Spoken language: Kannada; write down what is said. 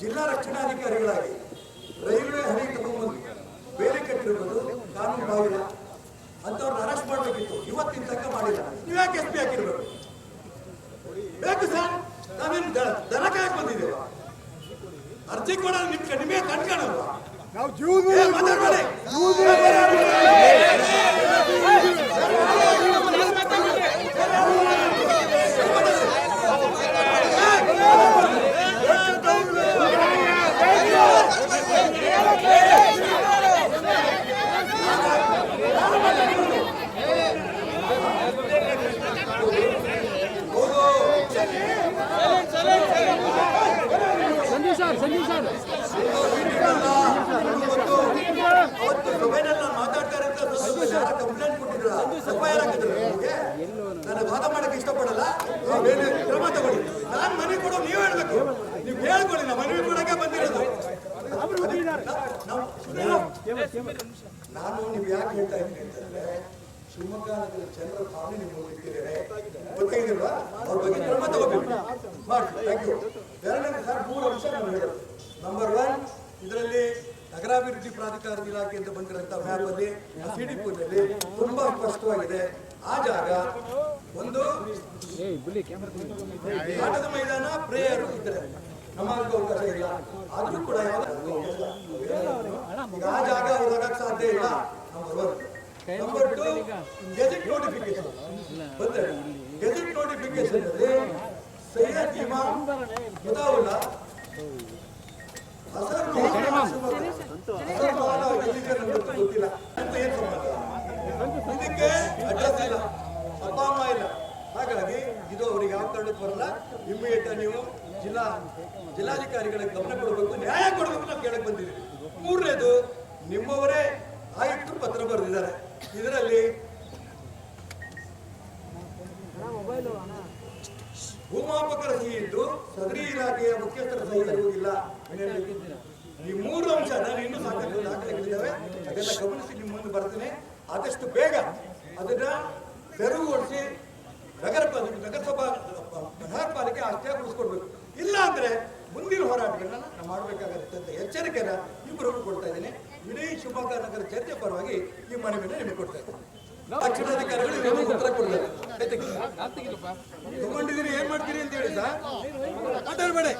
ಜಿಲ್ಲಾ ರಕ್ಷಣಾಧಿಕಾರಿಗಳಾಗಿ ರೈಲ್ವೆ ಹಳಿ ತಗೊಂಡು ಬೇರೆ ಕಟ್ಟಿರುವುದು ಕಾನೂನು ಬಾಹಿರ ಅಂತವ್ರನ್ನ ಅರೆಸ್ಟ್ ಮಾಡಬೇಕಿತ್ತು ಇವತ್ತಿನ ತನಕ ಮಾಡಿಲ್ಲ ನೀವು ಯಾಕೆ ಎಸ್ ಪಿ ಹಾಕಿರ್ಬೇಕು ಬೇಕು ಸರ್ ನಾವೇನು ದನ ಕಾಯಕ್ ಬಂದಿದ್ದೇವೆ ಅರ್ಜಿ ಕೊಡೋದು ನಿಮ್ ನಿಮಗೆ ಕಣ್ಕಾಣಲ್ವಾ ನಾವು ಜೀವನ ಅವತ್ತು ಸಭೆನಲ್ಲಿ ನಾನು ಅಂತ ಯಾರ ಕಂಪ್ಲೇಂಟ್ ಕೊಟ್ಟಿದ್ರ ಹಾಕಿದ್ರು ನಿಮಗೆ ನಾನು ವಾದ ಮಾಡಕ್ಕೆ ಇಷ್ಟಪಡಲ್ಲ ಕ್ರಮ ತಗೊಳ್ಳಿ ನಾನು ಮನೆ ಕೊಡೋ ನೀವು ಹೇಳ್ಬೇಕು ನೀವು ಹೇಳ್ಕೊಳ್ಳಿ ನಾವು ಕೊಡಕ್ಕೆ ಬಂದಿರೋದು ನಾನು ನೀವು ಯಾಕೆ ಹೇಳ್ತಾ ಇದ್ದೀನಿ ಅಂತಂದ್ರೆ ಶಿವಮೊಗ್ಗ ನಗರದ ಜನರ ಭಾವನೆ ನೀವು ಹೋಗಿರ್ತೀರಿ ಗೊತ್ತಾಗಿದೆಯಲ್ವಾ? ಅವ್ರ ಬಗ್ಗೆ ಕ್ರಮ ತಗೋಬೇಕು. ಮಾಡಿ. ಥ್ಯಾಂಕ್ ಯು ಎರಡನೇ ಸರ್ ಮೂರು ಅಂಶ ನಾನು ಹೇಳೋದು. ನಂಬರ್ ಒನ್ ಇದರಲ್ಲಿ ನಗರಾಭಿವೃದ್ಧಿ ಪ್ರಾಧಿಕಾರದ ಇಲಾಖೆಯಿಂದ ಬಂದಿರೋಂಥ ಮ್ಯಾಪ್ ಅಲ್ಲಿ ಸಿ ಡಿ ನಲ್ಲಿ ತುಂಬಾ ಸ್ಪಷ್ಟವಾಗಿದೆ. ಆ ಜಾಗ ಒಂದು ಆಟದ ಮೈದಾನ, ಪ್ರೇಯರ್ ಇದ್ರೆ ನಮಾಜ್ಗೆ ಅವಕಾಶ ಇಲ್ಲ. ಆದರೂ ಕೂಡ ಯಾವ್ದು ಈಗ ಆ ಜಾಗ ಅವ್ರು ಹೋಗಕ್ ಸಾಧ್ಯ ಇಲ್ಲ number one number two gazette notification ಬಂದ್ರೆ ಗೆಜೆಟ್ ನೋಟಿಫಿಕೇಶನ್ ಅಲ್ಲಿ ಸೈಯದ್ ಇಮಾಮ್ ನಮ್ಗೆ ಗೊತ್ತಿಲ್ಲ. ಅಂತ ಏನ್ ಸಂಬಂಧ? ಇದಕ್ಕೆ ಅಡ್ರೆಸ್ ಇಲ್ಲ. ಅಪ್ಪ ಅಮ್ಮ ಇಲ್ಲ. ಹಾಗಾಗಿ ಇದು ಅವರಿಗೆ ಯಾವ ಕಾರಣಕ್ಕೆ ಬರಲ್ಲ ಇಮ್ಮಿಡಿಯೇಟ್ ನೀವು ಜಿಲ್ಲಾ ಜಿಲ್ಲಾಧಿಕಾರಿಗಳಿಗೆ ಗಮನ ಕೊಡಬೇಕು ನ್ಯಾಯ ಕೊಡಬೇಕು ನಾವು ಕೇಳಕ್ ಬಂದಿದ್ದೀವಿ ಮೂರನೇದು ನಿಮ್ಮವರೇ ಆಯುಕ್ತರು ಪತ್ರ ಬರೆದಿದ್ದಾರೆ ಇದರಲ್ಲಿ ಭೂಮಾಪಕರ ಸಹಿ ಇದ್ದು ಸದರಿ ಇಲಾಖೆಯ ಮುಖ್ಯಸ್ಥರ ಸಹಿ ಇರುವುದಿಲ್ಲ ಈ ಮೂರು ಅಂಶ ನಾನು ಇನ್ನೂ ಸಾಕಷ್ಟು ದಾಖಲೆಗಳಿದ್ದಾವೆ ಅದೆಲ್ಲ ಗಮನಿಸಿ ನಿಮ್ಮ ಮುಂದೆ ಬರ್ತೇನೆ. ಆದಷ್ಟು ಬೇಗ ಅದನ್ನ ತೆರವುಗೊಳಿಸಿ ನಗರ ಪಾಲಿಕೆ ನಗರಸಭಾ ನಗರ ಪಾಲಿಕೆ ಅಷ್ಟೇಗೊಳಿಸ್ಕೊಡ್ಬೇಕು ಇಲ್ಲ ಅಂದ್ರೆ ಮುಂದಿನ ಹೋರಾಟಗಳನ್ನ ನಾವು ಮಾಡಬೇಕಾಗತ್ತೆ ಅಂತ ಎಚ್ಚರಿಕೆನ ಇಬ್ಬರು ಕೊಡ್ತಾ ಇದ್ದೀನಿ. ಇಡೀ ಶಿವಮೊಗ್ಗ ನಗರ ಚರ್ಚೆ ಪರವಾಗಿ ಈ ಮನವಿಯನ್ನು ನಿಮಗೆ ಕೊಡ್ತಾ ಇದ್ದೀನಿ. ಉತ್ತರ ಕೊಡ್ತಾರೆ. ತಗೊಂಡಿದ್ದೀರಿ ಏನ್ ಮಾಡ್ತೀರಿ ಅಂತ ಹೇಳಿದ್ದ? ಸರ್ ಮಾತಾಡ್ಬೇಡಿ.